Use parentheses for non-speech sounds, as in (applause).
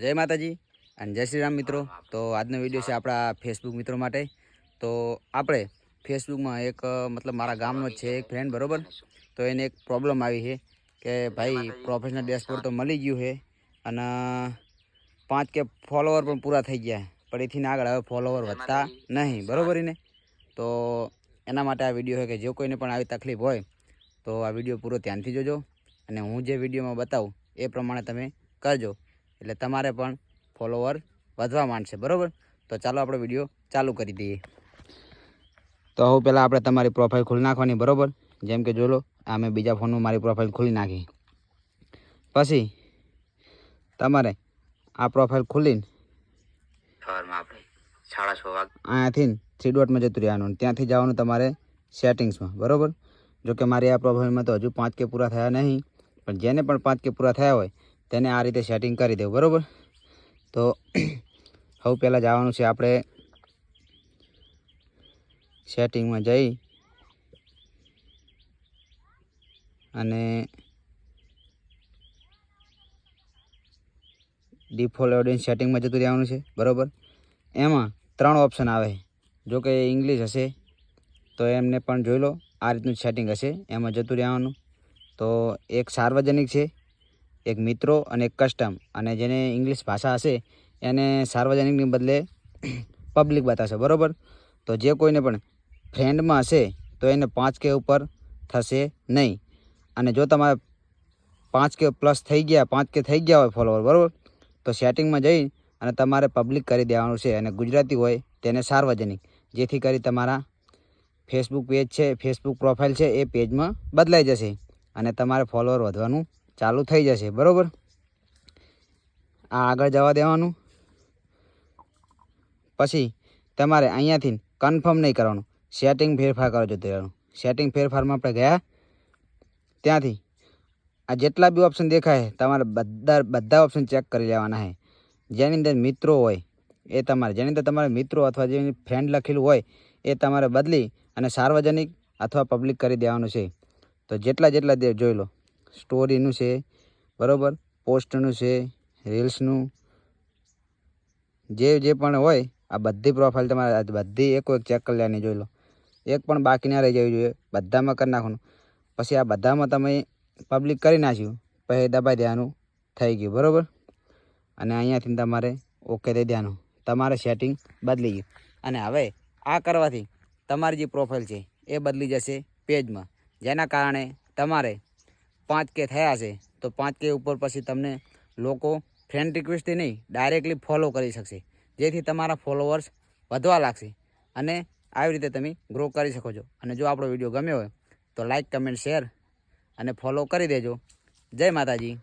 જય માતાજી અને જય શ્રી રામ મિત્રો. તો આજનો વીડિયો છે આપણા ફેસબુક મિત્રો માટે. તો આપણે ફેસબુકમાં એક મતલબ મારા ગામનો જ છે એક ફ્રેન્ડ બરોબર? તો એને એક પ્રોબ્લેમ આવી છે કે ભાઈ પ્રોફેશનલ ડેશબોર્ડ તો મળી ગયું છે અને પાંચ કે ફોલોવર પણ પૂરા થઈ ગયા પણ એથી આગળ હવે ફોલોવર વધતા નહીં બરોબર ને તો એના માટે આ વીડિયો છે કે જો કોઈને પણ આવી તકલીફ હોય તો આ વીડિયો પૂરો ધ્યાનથી જોજો અને હું જે વિડીયોમાં બતાવું એ પ્રમાણે તમે કરજો. એટલે તમારે પણ ફોલોવર વધવા માંડશે બરાબર? તો ચાલો આપણે વીડિયો ચાલુ કરી દઈએ. તો હવે પહેલાં આપણે તમારી પ્રોફાઇલ ખોલી નાખવાની બરાબર? જેમ કે જો લો આ મેં બીજા ફોનમાં મારી પ્રોફાઇલ ખોલી નાખી. પછી તમારે આ પ્રોફાઇલ ખોલીને સવારમાં આપણે સાડા છ વાગે અહીંયાથી થ્રી ડોટમાં જતું રહેવાનું ત્યાંથી જવાનું તમારે સેટિંગ્સમાં બરાબર? જો કે મારી આ પ્રોફાઇલમાં તો હજુ પાંચ કે પૂરા થયા નહીં પણ જેને પણ પાંચ કે પૂરા થયા હોય તેને આ રીતે સેટિંગ કરી દેવું, બરાબર? તો (clears throat) હવે પહેલાં જવાનું છે આપણે સેટિંગમાં જઈ અને ડિફોલ્ટ ઓડિયન્સ સેટિંગમાં જતું રહેવાનું છે, બરાબર? એમાં ત્રણ ઓપ્શન આવે જો કે ઇંગ્લિશ હશે, તો એમને પણ જોઈ લો, આ રીતનું સેટિંગ હશે, એમાં જતું રહેવાનું. તો એક સાર્વજનિક છે એક મિત્રો અને એક કસ્ટમ અને જેને ઇંગ્લિશ ભાષા હશે, એને સાર્વજનિકની બદલે પબ્લિક બતાવશે. બરાબર? તો જે કોઈને પણ ફ્રેન્ડમાં હશે, તો એને પાંચ કે ઉપર થશે નહીં. અને જો તમારે પાંચ કે પ્લસ થઈ ગયા, પાંચ કે થઈ ગયા હોય ફોલોવર બરાબર? તો સેટિંગમાં જઈ અને તમારે પબ્લિક કરી દેવાનું છે. અને ગુજરાતી હોય તેને સાર્વજનિક, જેથી કરી તમારા ફેસબુક પેજ છે ફેસબુક પ્રોફાઇલ છે, એ પેજમાં બદલાઈ જશે. અને તમારે ફોલોવર વધવાનું ચાલુ થઈ જશે, બરાબર? આ આગળ જવા દેવાનું. પછી તમારે અહીંયાથી કન્ફર્મ નહીં કરવાનું. સેટિંગ ફેરફાર કરો જતું રહેવાનું સેટિંગ ફેરફારમાં આપણે ગયા. ત્યાંથી આ જેટલા બી ઓપ્શન દેખાય, તમારે બધા બધા ઓપ્શન ચેક કરી લેવાના છે જેની અંદર મિત્રો હોય, એ તમારે, જેની અંદર તમારે મિત્રો અથવા જેની ફ્રેન્ડ લખેલું હોય, એ તમારે બદલી અને સાર્વજનિક અથવા પબ્લિક કરી દેવાનું છે. તો જેટલા જેટલા જોઈ લો. સ્ટોરીનું છે, બરાબર? પોસ્ટનું છે, રીલ્સનું. જે જે પણ હોય, આ બધી પ્રોફાઇલ તમારે બધી એક એક ચેક કરી લેવાની, જોઈ લો. એક પણ બાકી ના રહી જવી જોઈએ, બધામાં કરી નાખવાનું. પછી આ બધામાં તમે પબ્લિક કરી નાખ્યું, પછી દબાઈ દેવાનું થઈ ગયું, બરાબર? અને અહીંયાથી તમારે ઓકે દઈ દેવાનું તમારે સેટિંગ બદલી ગયું. અને હવે આ કરવાથી તમારી જે પ્રોફાઇલ છે, એ બદલી જશે પેજમાં જેના કારણે તમારે પાંચ કે થયા છે, તો પાંચ કે ઉપર પછી તમને લોકો ફ્રેન્ડ રિક્વેસ્ટથી નહીં ડાયરેક્ટલી ફોલો કરી શકશે. જેથી તમારા ફોલોવર્સ વધવા લાગશે અને આવી રીતે તમે ગ્રો કરી શકો છો. અને જો આપણો વીડિયો ગમ્યો હોય, તો લાઈક કમેન્ટ શેર અને ફોલો કરી દેજો. જય માતાજી.